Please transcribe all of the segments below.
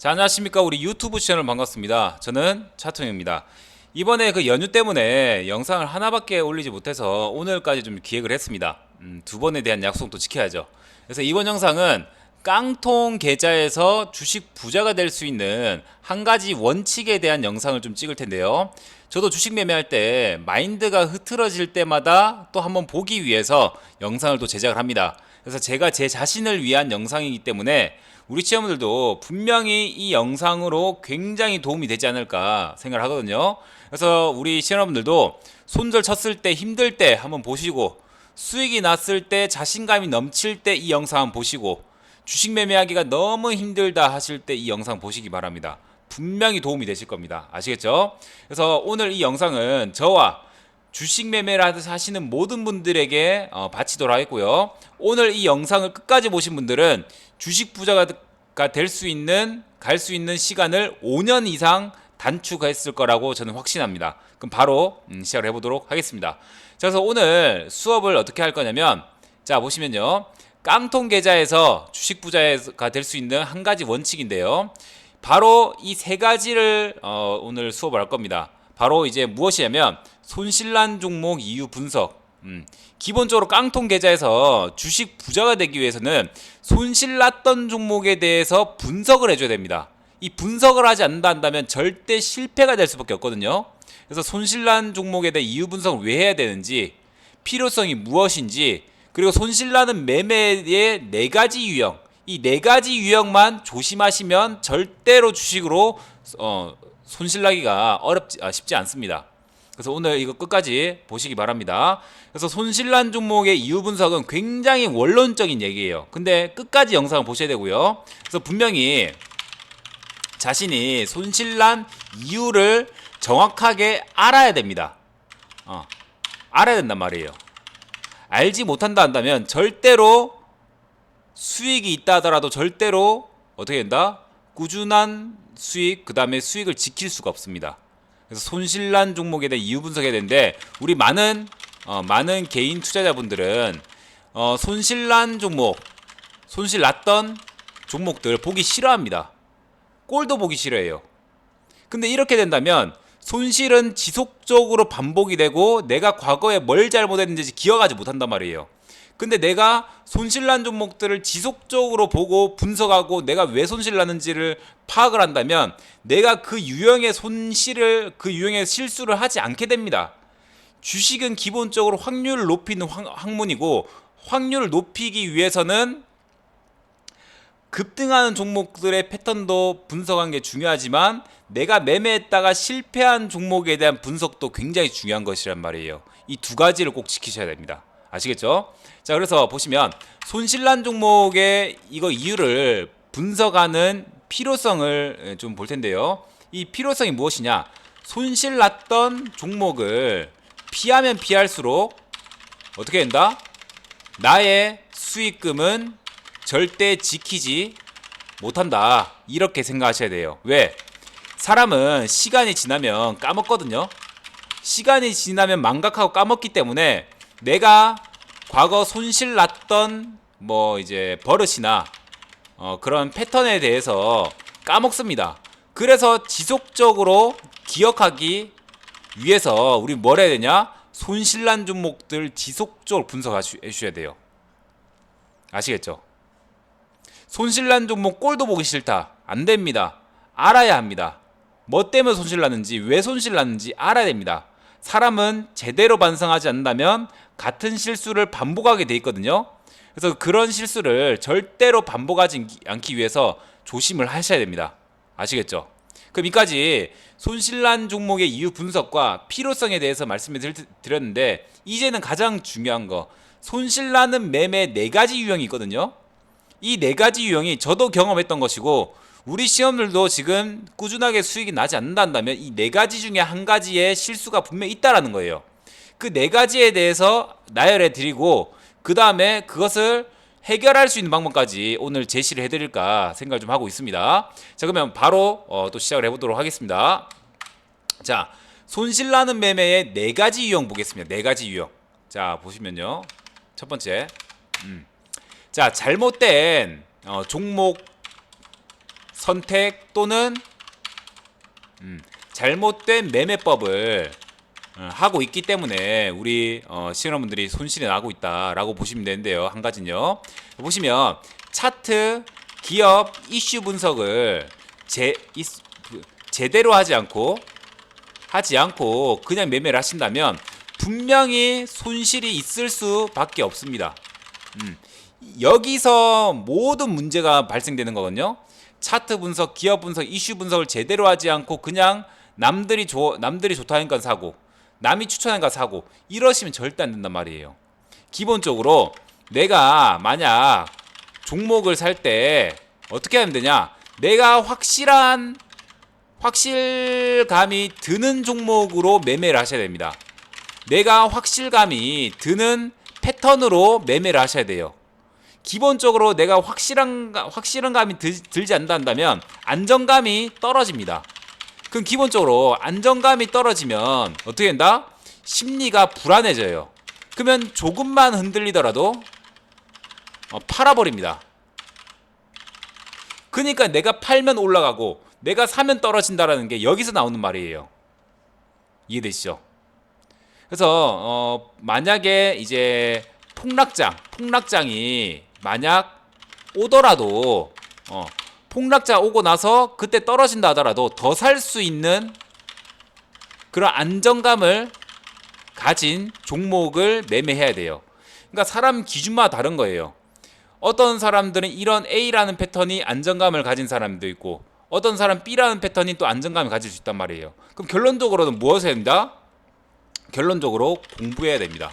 자, 안녕하십니까. 우리 유튜브 채널 반갑습니다. 저는 차통입니다. 이번에 그 연휴 때문에 영상을 하나밖에 올리지 못해서 오늘까지 좀 기획을 했습니다. 음, 두 번에 대한 약속도 지켜야죠. 그래서 이번 영상은 깡통 계좌에서 주식 부자가 될 수 있는 한 가지 원칙에 대한 영상을 좀 찍을 텐데요. 저도 주식 매매할 때 마인드가 흐트러질 때마다 또 한번 보기 위해서 영상을 또 제작을 합니다. 그래서 제가 제 자신을 위한 영상이기 때문에 우리 시험들도 분명히 이 영상으로 굉장히 도움이 되지 않을까 생각을 하거든요. 그래서 우리 시험분들도 손절 쳤을 때 힘들 때 한번 보시고 수익이 났을 때 자신감이 넘칠 때 이 영상 한번 보시고 주식 매매하기가 너무 힘들다 하실 때 이 영상 보시기 바랍니다. 분명히 도움이 되실 겁니다. 아시겠죠? 그래서 오늘 이 영상은 저와 주식 매매를 하시는 모든 분들에게 어, 바치도록 하겠고요. 오늘 이 영상을 끝까지 보신 분들은 주식 부자가 될 수 있는 갈 수 있는 시간을 5년 이상 단축했을 거라고 저는 확신합니다. 그럼 바로 음, 시작을 해보도록 하겠습니다. 자, 그래서 오늘 수업을 어떻게 할 거냐면 자 보시면요. 깡통 계좌에서 주식 부자가 될 수 있는 한 가지 원칙인데요. 바로 이 세 가지를 어, 오늘 수업을 할 겁니다. 바로 이제 무엇이냐면 손실난 종목 이유 분석. 음, 기본적으로 깡통 계좌에서 주식 부자가 되기 위해서는 손실 났던 종목에 대해서 분석을 해줘야 됩니다. 이 분석을 하지 않는다 한다면 절대 실패가 될 수밖에 없거든요. 그래서 손실난 종목에 대해 이유 분석을 왜 해야 되는지, 필요성이 무엇인지, 그리고 손실나는 매매의 네 가지 유형, 이 네 가지 유형만 조심하시면 절대로 주식으로 어, 손실나기가 어렵지 아, 쉽지 않습니다. 그래서 오늘 이거 끝까지 보시기 바랍니다. 그래서 손실난 종목의 이유 분석은 굉장히 원론적인 얘기예요. 근데 끝까지 영상을 보셔야 되고요. 그래서 분명히 자신이 손실난 이유를 정확하게 알아야 됩니다. 어, 알아야 된단 말이에요. 알지 못한다 한다면 절대로 수익이 있다 하더라도 절대로 어떻게 된다? 꾸준한 수익, 그 다음에 수익을 지킬 수가 없습니다. 그래서 손실난 종목에 대해 이유 분석해야 되는데 우리 많은 어, 많은 개인 투자자분들은 어, 손실난 종목, 손실 났던 종목들 보기 싫어합니다. 꼴도 보기 싫어해요. 근데 이렇게 된다면 손실은 지속적으로 반복이 되고 내가 과거에 뭘 잘못했는지 기억하지 못한단 말이에요. 근데 내가 손실난 종목들을 지속적으로 보고 분석하고 내가 왜 손실 났는지를 파악을 한다면 내가 그 유형의 손실을 그 유형의 실수를 하지 않게 됩니다. 주식은 기본적으로 확률을 높이는 학문이고 확률을 높이기 위해서는 급등하는 종목들의 패턴도 분석하는 게 중요하지만 내가 매매했다가 실패한 종목에 대한 분석도 굉장히 중요한 것이란 말이에요. 이 두 가지를 꼭 지키셔야 됩니다. 아시겠죠? 자, 그래서 보시면 손실난 종목의 이거 이유를 분석하는 필요성을 좀 볼 텐데요. 이 필요성이 무엇이냐? 손실 났던 종목을 피하면 피할수록 어떻게 된다? 나의 수익금은 절대 지키지 못한다. 이렇게 생각하셔야 돼요. 왜? 사람은 시간이 지나면 까먹거든요. 시간이 지나면 망각하고 까먹기 때문에 내가 과거 손실 났던 뭐 이제 버릇이나 어 그런 패턴에 대해서 까먹습니다. 그래서 지속적으로 기억하기 위해서 우리 뭘 해야 되냐? 손실난 종목들 지속적으로 분석해 주셔야 돼요. 아시겠죠? 손실난 종목 꼴도 보기 싫다. 안 됩니다. 알아야 합니다. 뭐 때문에 손실 났는지, 왜 손실 났는지 알아야 됩니다. 사람은 제대로 반성하지 않는다면 같은 실수를 반복하게 돼 있거든요. 그래서 그런 실수를 절대로 반복하지 않기 위해서 조심을 하셔야 됩니다. 아시겠죠? 그럼 이까지 손실난 종목의 이유 분석과 필요성에 대해서 말씀을 드렸는데 이제는 가장 중요한 거 손실나는 매매 네 가지 유형이 있거든요. 이 네 가지 유형이 저도 경험했던 것이고 우리 시험들도 지금 꾸준하게 수익이 나지 않는다면 이 네 가지 중에 한 가지의 실수가 분명히 있다라는 거예요. 그 네 가지에 대해서 나열해 드리고 그 다음에 그것을 해결할 수 있는 방법까지 오늘 제시를 해드릴까 생각을 좀 하고 있습니다. 자 그러면 바로 어, 또 시작을 해보도록 하겠습니다. 자 손실나는 매매의 네 가지 유형 보겠습니다. 네 가지 유형. 자 보시면요. 첫 번째, 음. 자 잘못된 어, 종목 선택 또는 음, 잘못된 매매법을 어, 하고 있기 때문에 우리 어, 시청자분들이 손실이 나고 있다라고 보시면 되는데요. 한 가지는요. 보시면 차트 기업 이슈 분석을 제, 이, 그, 제대로 하지 않고 하지 않고 그냥 매매를 하신다면 분명히 손실이 있을 수밖에 없습니다. 음, 여기서 모든 문제가 발생되는 거거든요. 차트 분석, 기업 분석, 이슈 분석을 제대로 하지 않고 그냥 남들이 좋 남들이 좋다니까 사고, 남이 추천하니까 사고 이러시면 절대 안 된단 말이에요. 기본적으로 내가 만약 종목을 살 때 어떻게 하면 되냐? 내가 확실한 확실감이 드는 종목으로 매매를 하셔야 됩니다. 내가 확실감이 드는 패턴으로 매매를 하셔야 돼요. 기본적으로 내가 확실한 확실한 감이 들, 들지 않는다면 안정감이 떨어집니다. 그럼 기본적으로 안정감이 떨어지면 어떻게 된다? 심리가 불안해져요. 그러면 조금만 흔들리더라도 어, 팔아버립니다. 그러니까 내가 팔면 올라가고 내가 사면 떨어진다라는 게 여기서 나오는 말이에요. 이해되시죠? 그래서 어, 만약에 이제 폭락장, 폭락장이 만약 오더라도 어, 폭락장 오고 나서 그때 떨어진다 하더라도 더 살 수 있는 그런 안정감을 가진 종목을 매매해야 돼요. 그러니까 사람 기준마다 다른 거예요. 어떤 사람들은 이런 A라는 패턴이 안정감을 가진 사람도 있고 어떤 사람 B라는 패턴이 또 안정감을 가질 수 있단 말이에요. 그럼 결론적으로는 무엇을 해야 된다? 결론적으로 공부해야 됩니다.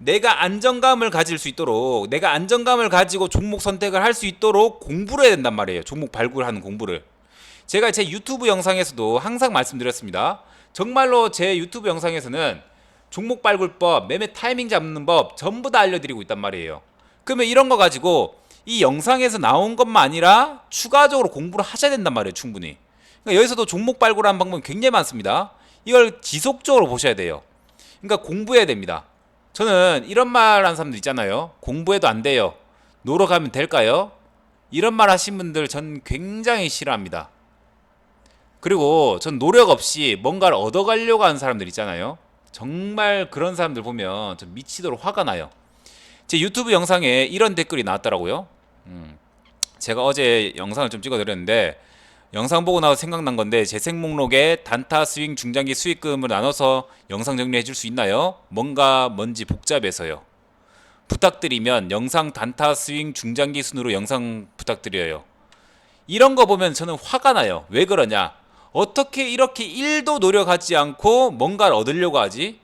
내가 안정감을 가질 수 있도록 내가 안정감을 가지고 종목 선택을 할 수 있도록 공부를 해야 된단 말이에요. 종목 발굴하는 공부를. 제가 제 유튜브 영상에서도 항상 말씀드렸습니다. 정말로 제 유튜브 영상에서는 종목 발굴법, 매매 타이밍 잡는 법 전부 다 알려드리고 있단 말이에요. 그러면 이런 거 가지고 이 영상에서 나온 것만 아니라 추가적으로 공부를 하셔야 된단 말이에요. 충분히. 그러니까 여기서도 종목 발굴하는 방법이 굉장히 많습니다. 이걸 지속적으로 보셔야 돼요. 그러니까 공부해야 됩니다. 저는 이런 말 하는 사람들 있잖아요. 공부해도 안 돼요. 노력하면 될까요? 이런 말 하신 분들 전 굉장히 싫어합니다. 그리고 전 노력 없이 뭔가를 얻어가려고 하는 사람들 있잖아요. 정말 그런 사람들 보면 좀 미치도록 화가 나요. 제 유튜브 영상에 이런 댓글이 나왔더라고요. 음, 제가 어제 영상을 좀 찍어드렸는데 영상 보고 나서 생각난 건데 재생 목록에 단타 스윙 중장기 수익금을 나눠서 영상 정리해 줄 수 있나요? 뭔가 뭔지 복잡해서요. 부탁드리면 영상 단타 스윙 중장기 순으로 영상 부탁드려요. 이런 거 보면 저는 화가 나요. 왜 그러냐? 어떻게 이렇게 1도 노력하지 않고 뭔가를 얻으려고 하지?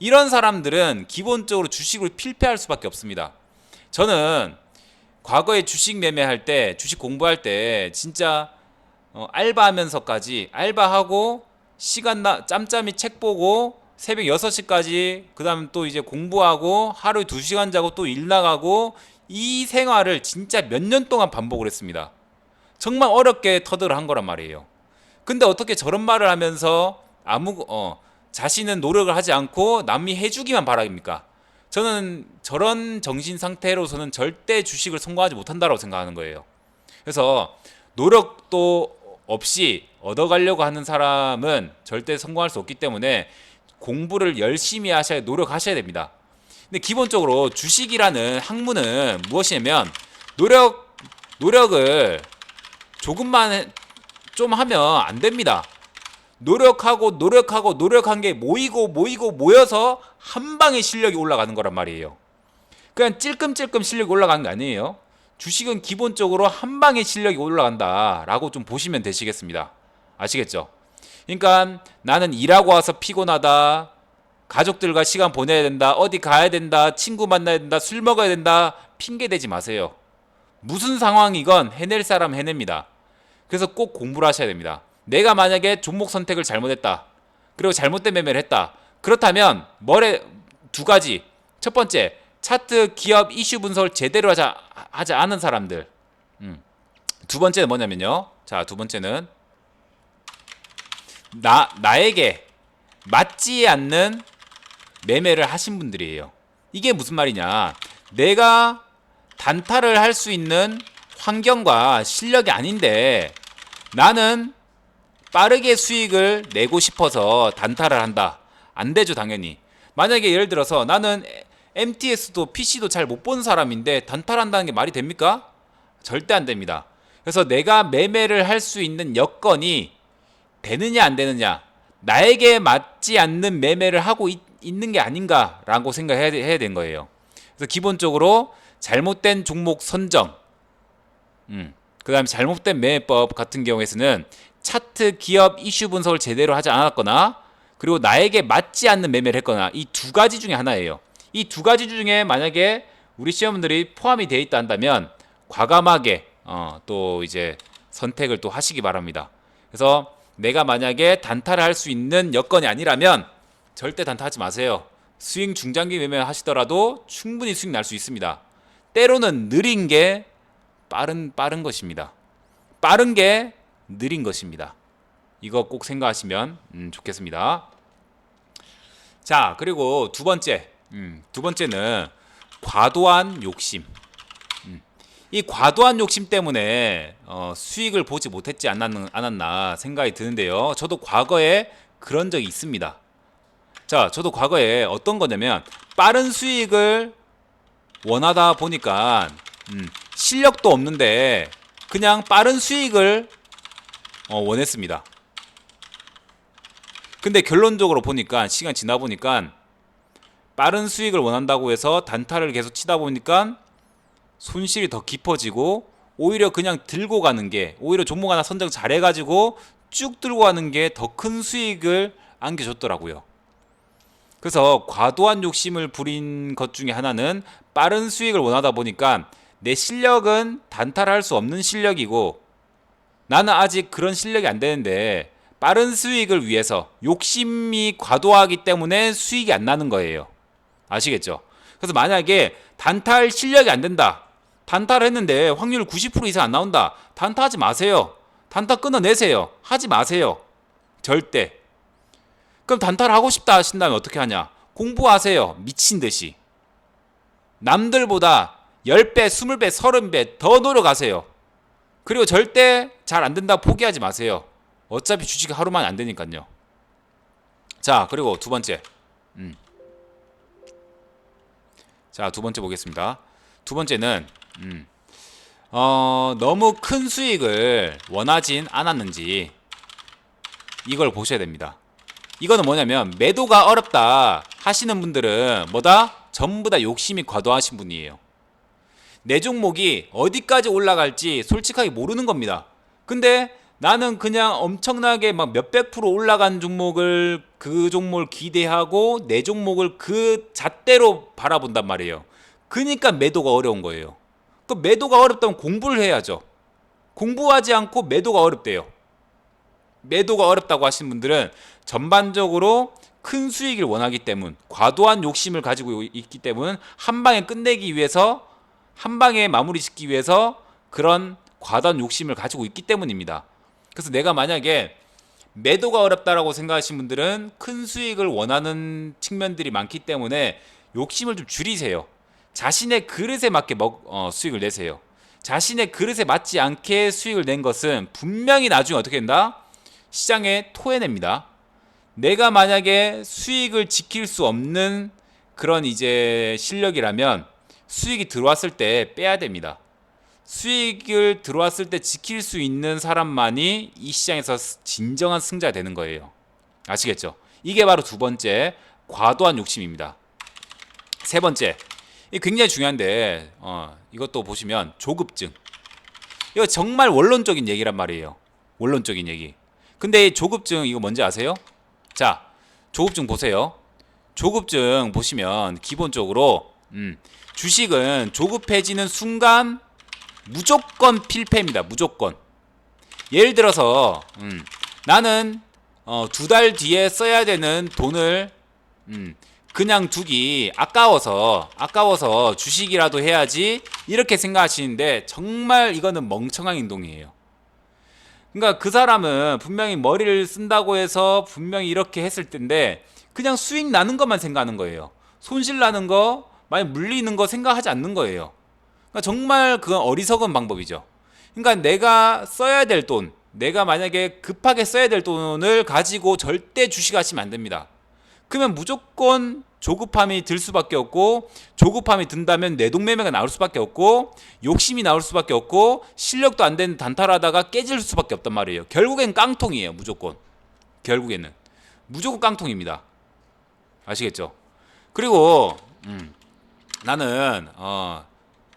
이런 사람들은 기본적으로 주식을 필패할 수밖에 없습니다. 저는 과거에 주식 매매할 때, 주식 공부할 때 진짜 어, 알바하면서까지 알바하고 시간 나 짬짬이 책 보고 새벽 6시까지 그다음 또 이제 공부하고 하루에 2시간 자고 또 일 나가고 이 생활을 진짜 몇 년 동안 반복을 했습니다. 정말 어렵게 터득을 한 거란 말이에요. 근데 어떻게 저런 말을 하면서 아무 어 자신은 노력을 하지 않고 남이 해주기만 바랍니까? 저는 저런 정신 상태로서는 절대 주식을 성공하지 못한다고 생각하는 거예요. 그래서 노력도 없이 얻어가려고 하는 사람은 절대 성공할 수 없기 때문에 공부를 열심히 하셔야 노력하셔야 됩니다. 근데 기본적으로 주식이라는 학문은 무엇이냐면 노력 노력을 조금만 해- 좀 하면 안 됩니다. 노력하고 노력하고 노력한 게 모이고 모이고 모여서 한 방에 실력이 올라가는 거란 말이에요. 그냥 찔끔찔끔 실력이 올라가는 게 아니에요. 주식은 기본적으로 한 방에 실력이 올라간다라고 좀 보시면 되시겠습니다. 아시겠죠? 그러니까 나는 일하고 와서 피곤하다. 가족들과 시간 보내야 된다. 어디 가야 된다. 친구 만나야 된다. 술 먹어야 된다. 핑계 대지 마세요. 무슨 상황이건 해낼 사람 해냅니다. 그래서 꼭 공부를 하셔야 됩니다. 내가 만약에 종목 선택을 잘못했다. 그리고 잘못된 매매를 했다. 그렇다면 뭐래 두 가지. 첫 번째, 차트 기업 이슈 분석을 제대로 하자, 하지 않은 사람들. 음. 두 번째는 뭐냐면요. 자, 두 번째는 나 나에게 맞지 않는 매매를 하신 분들이에요. 이게 무슨 말이냐? 내가 단타를 할 수 있는 환경과 실력이 아닌데 나는 빠르게 수익을 내고 싶어서 단타를 한다. 안 되죠, 당연히. 만약에 예를 들어서 나는 MTS도 PC도 잘 못 본 사람인데 단타를 한다는 게 말이 됩니까? 절대 안 됩니다. 그래서 내가 매매를 할 수 있는 여건이 되느냐 안 되느냐 나에게 맞지 않는 매매를 하고 있, 는게 아닌가라고 생각해야 돼- 해야 된 거예요. 그래서 기본적으로 잘못된 종목 선정, 음, 그다음에 잘못된 매매법 같은 경우에서는 차트 기업 이슈 분석을 제대로 하지 않았거나 그리고 나에게 맞지 않는 매매를 했거나 이 두 가지 중에 하나예요. 이 두 가지 중에 만약에 우리 시험분들이 포함이 되어 있다 한다면 과감하게 어, 또 이제 선택을 또 하시기 바랍니다. 그래서 내가 만약에 단타를 할 수 있는 여건이 아니라면 절대 단타하지 마세요. 스윙 중장기 매매 하시더라도 충분히 수익 날 수 있습니다. 때로는 느린 게 빠른 빠른 것입니다. 빠른 게 느린 것입니다. 이거 꼭 생각하시면 음, 좋겠습니다. 자 그리고 두 번째, 음, 두 번째는 과도한 욕심. 음, 이 과도한 욕심 때문에 어, 수익을 보지 못했지 않았, 않았나 생각이 드는데요. 저도 과거에 그런 적이 있습니다. 자, 저도 과거에 어떤 거냐면 빠른 수익을 원하다 보니까 음, 실력도 없는데 그냥 빠른 수익을 어, 원했습니다. 근데 결론적으로 보니까 시간 지나 보니까 빠른 수익을 원한다고 해서 단타를 계속 치다 보니까 손실이 더 깊어지고 오히려 그냥 들고 가는 게 오히려 종목 하나 선정 잘해가지고 쭉 들고 가는 게 더 큰 수익을 안겨줬더라고요. 그래서 과도한 욕심을 부린 것 중에 하나는 빠른 수익을 원하다 보니까 내 실력은 단타를 할 수 없는 실력이고 나는 아직 그런 실력이 안 되는데 빠른 수익을 위해서 욕심이 과도하기 때문에 수익이 안 나는 거예요. 아시겠죠? 그래서 만약에 단타할 실력이 안 된다. 단타를 했는데 확률 90% 이상 안 나온다. 단타하지 마세요. 단타 끊어내세요. 하지 마세요. 절대. 그럼 단타를 하고 싶다 하신다면 어떻게 하냐? 공부하세요. 미친 듯이. 남들보다 10배, 20배, 30배 더 노력하세요. 그리고 절대 잘 안 된다 포기하지 마세요. 어차피 주식 하루만 안 되니까요. 자, 그리고 두 번째. 음. 자, 두 번째 보겠습니다. 두 번째는 음. 어, 너무 큰 수익을 원하진 않았는지 이걸 보셔야 됩니다. 이거는 뭐냐면 매도가 어렵다 하시는 분들은 뭐다? 전부 다 욕심이 과도하신 분이에요. 내 종목이 어디까지 올라갈지 솔직하게 모르는 겁니다. 근데 나는 그냥 엄청나게 막 몇백 프로 올라간 종목을 그 종목을 기대하고 내 종목을 그 잣대로 바라본단 말이에요. 그러니까 매도가 어려운 거예요. 그 매도가 어렵다면 공부를 해야죠. 공부하지 않고 매도가 어렵대요. 매도가 어렵다고 하시는 분들은 전반적으로 큰 수익을 원하기 때문, 과도한 욕심을 가지고 있기 때문 한 방에 끝내기 위해서 한 방에 마무리 짓기 위해서 그런 과도한 욕심을 가지고 있기 때문입니다. 그래서 내가 만약에 매도가 어렵다라고 생각하시는 분들은 큰 수익을 원하는 측면들이 많기 때문에 욕심을 좀 줄이세요. 자신의 그릇에 맞게 먹, 어, 수익을 내세요. 자신의 그릇에 맞지 않게 수익을 낸 것은 분명히 나중에 어떻게 된다? 시장에 토해냅니다. 내가 만약에 수익을 지킬 수 없는 그런 이제 실력이라면 수익이 들어왔을 때 빼야 됩니다. 수익을 들어왔을 때 지킬 수 있는 사람만이 이 시장에서 진정한 승자 되는 거예요. 아시겠죠? 이게 바로 두 번째 과도한 욕심입니다. 세 번째, 이 굉장히 중요한데 어, 이것도 보시면 조급증. 이거 정말 원론적인 얘기란 말이에요. 원론적인 얘기. 근데 이 조급증 이거 뭔지 아세요? 자, 조급증 보세요. 조급증 보시면 기본적으로 음, 주식은 조급해지는 순간 무조건 필패입니다. 무조건. 예를 들어서 음, 나는 어, 두 달 뒤에 써야 되는 돈을 음, 그냥 두기 아까워서 아까워서 주식이라도 해야지 이렇게 생각하시는데 정말 이거는 멍청한 행동이에요. 그러니까 그 사람은 분명히 머리를 쓴다고 해서 분명히 이렇게 했을 텐데 그냥 수익 나는 것만 생각하는 거예요. 손실 나는 거, 많이 물리는 거 생각하지 않는 거예요. 그러니까 정말 그건 어리석은 방법이죠. 그러니까 내가 써야 될 돈, 내가 만약에 급하게 써야 될 돈을 가지고 절대 주식하시면 안 됩니다. 그러면 무조건 조급함이 들 수밖에 없고 조급함이 든다면 내동매매가 나올 수밖에 없고 욕심이 나올 수밖에 없고 실력도 안 되는 단타하다가 깨질 수밖에 없단 말이에요. 결국엔 깡통이에요. 무조건. 결국에는 무조건 깡통입니다. 아시겠죠? 그리고 음, 나는 어,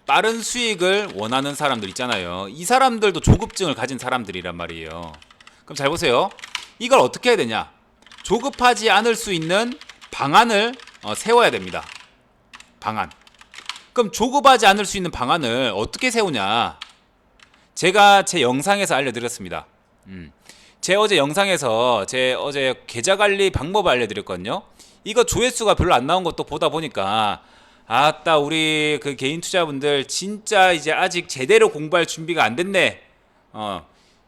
빠른 수익을 원하는 사람들 있잖아요. 이 사람들도 조급증을 가진 사람들이란 말이에요. 그럼 잘 보세요. 이걸 어떻게 해야 되냐? 조급하지 않을 수 있는 방안을 어, 세워야 됩니다. 방안. 그럼 조급하지 않을 수 있는 방안을 어떻게 세우냐? 제가 제 영상에서 알려드렸습니다. 음. 제 어제 영상에서 제 어제 계좌 관리 방법을 알려드렸거든요. 이거 조회수가 별로 안 나온 것도 보다 보니까 아따 우리 그 개인 투자분들 진짜 이제 아직 제대로 공부할 준비가 안 됐네. 어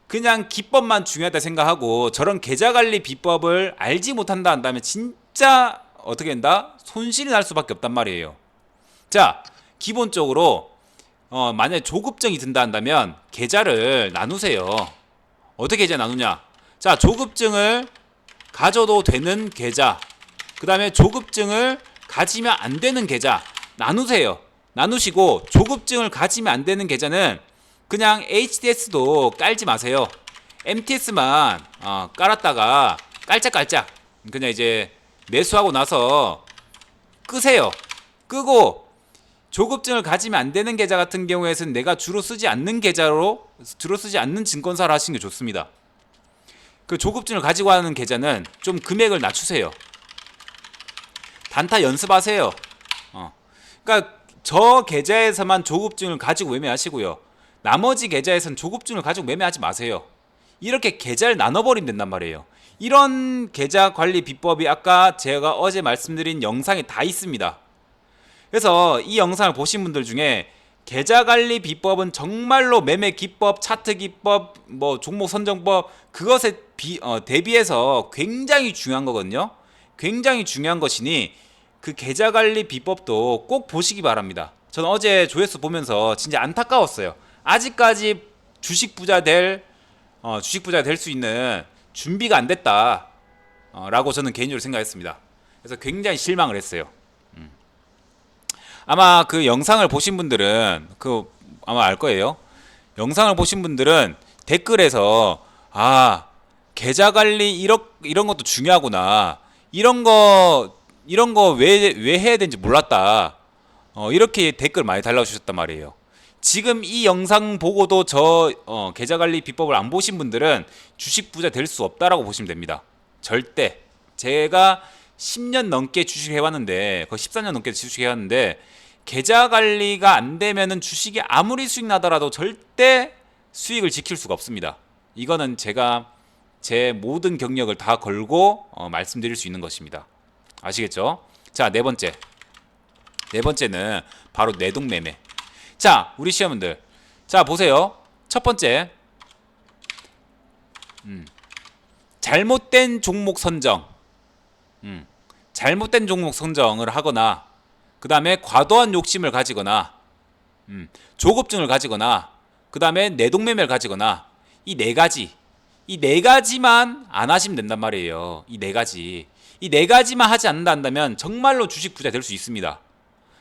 그냥 기법만 중요하다 생각하고 저런 계좌 관리 비법을 알지 못한다 한다면 진짜 어떻게 된다? 손실이 날 수밖에 없단 말이에요. 자 기본적으로 어 만약에 조급증이 든다 한다면 계좌를 나누세요. 어떻게 계좌 나누냐? 자 조급증을 가져도 되는 계좌 그 다음에 조급증을 가지면 안 되는 계좌 나누세요. 나누시고 조급증을 가지면 안 되는 계좌는 그냥 HDS도 깔지 마세요. MTS만 어, 깔았다가 깔짝깔짝 그냥 이제 매수하고 나서 끄세요. 끄고 조급증을 가지면 안 되는 계좌 같은 경우에는 내가 주로 쓰지 않는 계좌로 주로 쓰지 않는 증권사를 하시는 게 좋습니다. 그 조급증을 가지고 하는 계좌는 좀 금액을 낮추세요. 단타 연습하세요. 어. 그러니까 저 계좌에서만 조급증을 가지고 매매하시고요. 나머지 계좌에서는 조급증을 가지고 매매하지 마세요. 이렇게 계좌를 나눠버리면 된단 말이에요. 이런 계좌 관리 비법이 아까 제가 어제 말씀드린 영상에 다 있습니다. 그래서 이 영상을 보신 분들 중에 계좌 관리 비법은 정말로 매매 기법, 차트 기법, 뭐 종목 선정법 그것에 비, 어, 대비해서 굉장히 중요한 거거든요. 굉장히 중요한 것이니 그 계좌 관리 비법도 꼭 보시기 바랍니다. 저는 어제 조회수 보면서 진짜 안타까웠어요. 아직까지 주식 부자 될 어, 주식 부자 될 수 있는 준비가 안 됐다. 어, 라고 저는 개인적으로 생각했습니다. 그래서 굉장히 실망을 했어요. 음. 아마 그 영상을 보신 분들은 그 아마 알 거예요. 영상을 보신 분들은 댓글에서 아 계좌 관리 이런 이런 것도 중요하구나. 이런 거 이런 거 왜 왜 해야 되는지 몰랐다. 어, 이렇게 댓글 많이 달라주셨단 말이에요. 지금 이 영상 보고도 저 어, 계좌 관리 비법을 안 보신 분들은 주식 부자 될 수 없다라고 보시면 됩니다. 절대. 제가 10년 넘게 주식 해왔는데 거의 14년 넘게 주식 해왔는데 계좌 관리가 안 되면은 주식이 아무리 수익 나더라도 절대 수익을 지킬 수가 없습니다. 이거는 제가 제 모든 경력을 다 걸고 어, 말씀드릴 수 있는 것입니다. 아시겠죠? 자, 네 번째. 네 번째는 바로 내동매매. 자, 우리 시험분들. 자, 보세요. 첫 번째. 음. 잘못된 종목 선정. 음. 잘못된 종목 선정을 하거나 그 다음에 과도한 욕심을 가지거나 음. 조급증을 가지거나 그 다음에 내동매매를 가지거나 이 네 가지 이 네 가지만 안 하시면 된단 말이에요. 이 네 가지. 이 네 가지만 하지 않는다 한다면 정말로 주식 부자 될 수 있습니다.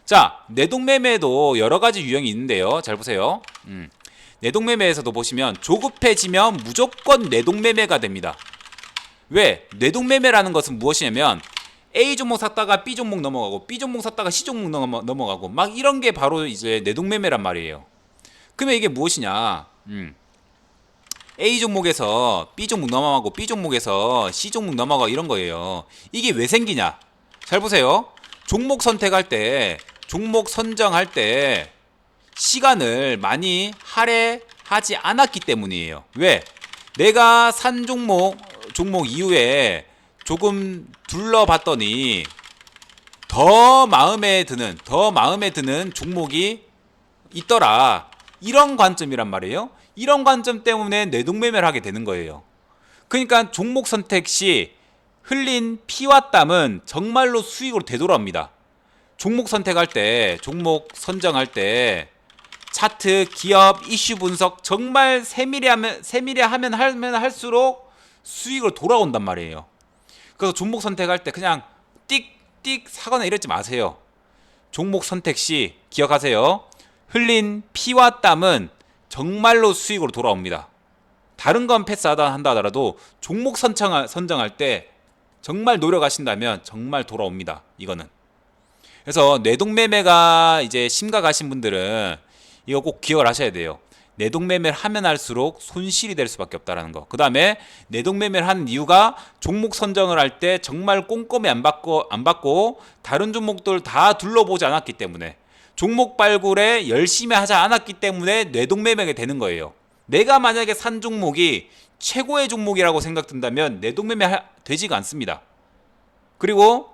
자, 내동매매도 여러 가지 유형이 있는데요. 잘 보세요. 음. 내동매매에서도 보시면 조급해지면 무조건 내동매매가 됩니다. 왜? 내동매매라는 것은 무엇이냐면 A 종목 샀다가 B 종목 넘어가고 B 종목 샀다가 C 종목 넘어, 넘어가고 막 이런 게 바로 이제 내동매매란 말이에요. 그러면 이게 무엇이냐? 음. A 종목에서 B 종목 넘어가고 B 종목에서 C 종목 넘어가 이런 거예요. 이게 왜 생기냐? 잘 보세요. 종목 선택할 때, 종목 선정할 때 시간을 많이 할애하지 않았기 때문이에요. 왜? 내가 산 종목 종목 이후에 조금 둘러봤더니 더 마음에 드는 더 마음에 드는 종목이 있더라. 이런 관점이란 말이에요. 이런 관점 때문에 내동매매를 하게 되는 거예요. 그러니까 종목 선택 시 흘린 피와 땀은 정말로 수익으로 되돌아옵니다. 종목 선택할 때, 종목 선정할 때 차트, 기업, 이슈 분석 정말 세밀히 하면 세밀히 하면 하면 할수록 수익으로 돌아온단 말이에요. 그래서 종목 선택할 때 그냥 띡띡 사거나 이러지 마세요. 종목 선택 시 기억하세요. 흘린 피와 땀은 정말로 수익으로 돌아옵니다. 다른 건 패스하다 한다 하더라도 종목 선정할, 선정할 때 정말 노력하신다면 정말 돌아옵니다. 이거는. 그래서 뇌동매매가 이제 심각하신 분들은 이거 꼭 기억을 하셔야 돼요. 내동매매를 하면 할수록 손실이 될 수밖에 없다라는 거. 그 다음에 내동매매를 하는 이유가 종목 선정을 할 때 정말 꼼꼼히 안 받고 안 받고 다른 종목들 다 둘러보지 않았기 때문에 종목 발굴에 열심히 하지 않았기 때문에 뇌동매매가 되는 거예요. 내가 만약에 산 종목이 최고의 종목이라고 생각된다면 뇌동매매 하- 되지가 않습니다. 그리고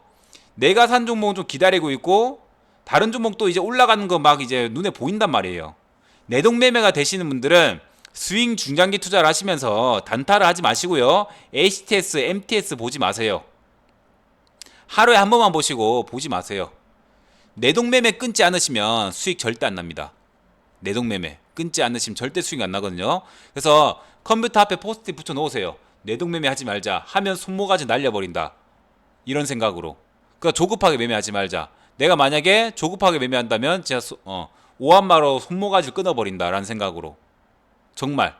내가 산 종목은 좀 기다리고 있고 다른 종목도 이제 올라가는 거 막 이제 눈에 보인단 말이에요. 내동매매가 되시는 분들은 스윙 중장기 투자를 하시면서 단타를 하지 마시고요. HTS, MTS 보지 마세요. 하루에 한 번만 보시고 보지 마세요. 내동매매 끊지 않으시면 수익 절대 안 납니다. 내동매매 끊지 않으시면 절대 수익 안 나거든요. 그래서 컴퓨터 앞에 포스트잇 붙여 놓으세요. 내동매매 하지 말자. 하면 손모가지 날려버린다. 이런 생각으로. 그러니까 조급하게 매매하지 말자. 내가 만약에 조급하게 매매한다면 제가 소- 어, 오한마로 손모가지를 끊어버린다라는 생각으로. 정말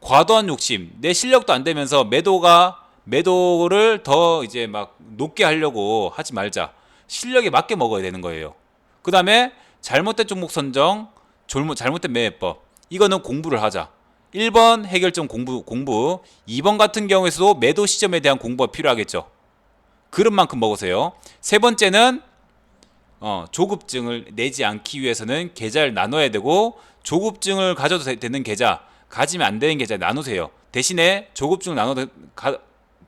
과도한 욕심, 내 실력도 안 되면서 매도가 매도를 더 이제 막 높게 하려고 하지 말자. 실력에 맞게 먹어야 되는 거예요. 그 다음에 잘못된 종목 선정, 잘못된 매매법. 이거는 공부를 하자. 1번 해결점 공부, 공부. 2번 같은 경우에서도 매도 시점에 대한 공부가 필요하겠죠. 그릇만큼 먹으세요. 세 번째는 어, 조급증을 내지 않기 위해서는 계좌를 나눠야 되고 조급증을 가져도 되, 는 계좌, 가지면 안 되는 계좌 나누세요. 대신에 조급증을 나눠 가,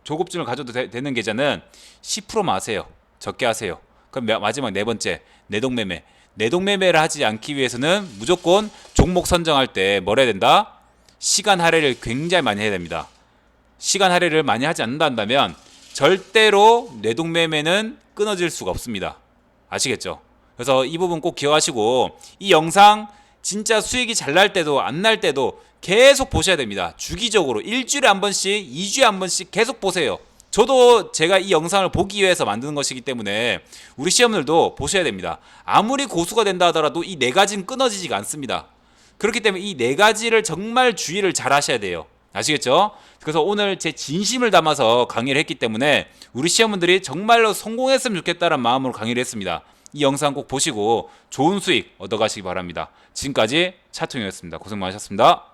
조급증을 가져도 되, 는 계좌는 10%만 하세요. 적게 하세요. 그럼 마- 마지막 네 번째 내동매매. 내동매매를 하지 않기 위해서는 무조건 종목 선정할 때 뭘 해야 된다? 시간 할애를 굉장히 많이 해야 됩니다. 시간 할애를 많이 하지 않는다면 절대로 뇌동매매는 끊어질 수가 없습니다. 아시겠죠? 그래서 이 부분 꼭 기억하시고 이 영상 진짜 수익이 잘 날 때도 안 날 때도 계속 보셔야 됩니다. 주기적으로 일주일에 한 번씩, 2주에 한 번씩 계속 보세요. 저도 제가 이 영상을 보기 위해서 만드는 것이기 때문에 우리 시험들도 보셔야 됩니다. 아무리 고수가 된다 하더라도 이 네 가지는 끊어지지가 않습니다. 그렇기 때문에 이 네 가지를 정말 주의를 잘 하셔야 돼요. 아시겠죠? 그래서 오늘 제 진심을 담아서 강의를 했기 때문에 우리 시험분들이 정말로 성공했으면 좋겠다는 마음으로 강의를 했습니다. 이 영상 꼭 보시고 좋은 수익 얻어가시기 바랍니다. 지금까지 차통이었습니다. 고생 많으셨습니다.